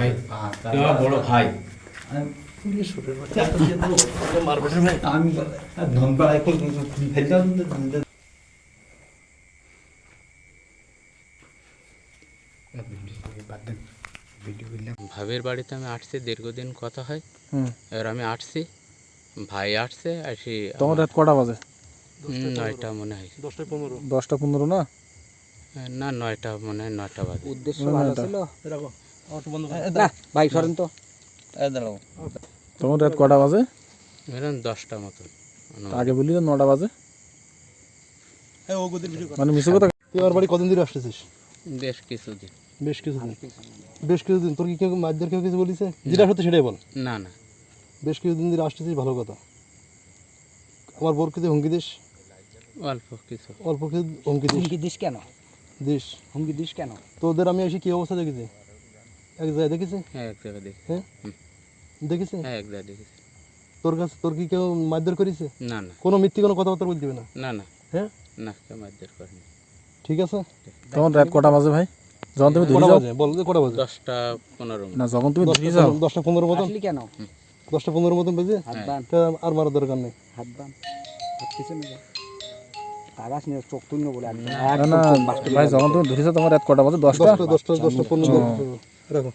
ভাই বড় ভাই। আমি ধন ফেলতাম ভাবের বাড়িতে আমি আসছি দীর্ঘদিন কথা হয়। হুম। এবার আমি আসছি ভাই আসছে আসি তোমার রাত কটা বাজে? নয়টা মনে হয়। দশটা পনেরো না? না নয়টা মনে হয় নয়টা বাজে। উদ্দেশ্য ভালো ছিল? ভাই সরেন তো। তোমার রাত কটা বাজে? দশটা অনুমান। আগে বললি তো নটা বাজে। মানে মিশে কথা তুই আমার বাড়ি কদিন ধরে আসতেছিস? বেশ কিছুদিন। বেশ কিছুদিন। বেশ কিছুদিন। তোর কি কেউ মাছদের কেউ কিছু বলিছে? যেটা সত্যি সেটাই বল। না না। বেশ কিছুদিন ধরে আসতেছিস ভালো কথা। আমার বোর কিছু হুমকি দিস? অল্প কিছু। অল্প কিছু হুমকি দিস। হুমকি দিস কেন? দিস। হুমকি দিস কেন? তোদের আমি এসে কি অবস্থা দেখেছি? এক জায়গায় দেখেছি? হ্যাঁ এক জায়গায় দেখি হ্যাঁ? দেখেছি? হ্যাঁ এক জায়গায় দেখেছি। তোর কাছে তোর কি কেউ মারধর করেছে? না না। কোনো মিথ্যে কোনো কথাবার্তা বলতে না? না না। হ্যাঁ? না কেউ মারধর করেনি। ঠিক আছে? তোমার রাত কটা বাজে ভাই? যখন তুমি ধরে যাও। বল কটা বাজে? দশটা পনেরো না যখন তুমি ধরে যাও। দশটা পনেরো মতন? কেন? দশটা পনেরো মতন বেজে? হাত বান তা আর মারার দরকার নেই। হাত বান হাত পিছনে যা। কাগাস নিয়ে চোখ তুলনো বলে। একদম না না ভাই যখন তুমি ধরেছো তোমার রাত কটা বাজে? দশটা? দশটা দশটা দশটা পনেরো রাখো।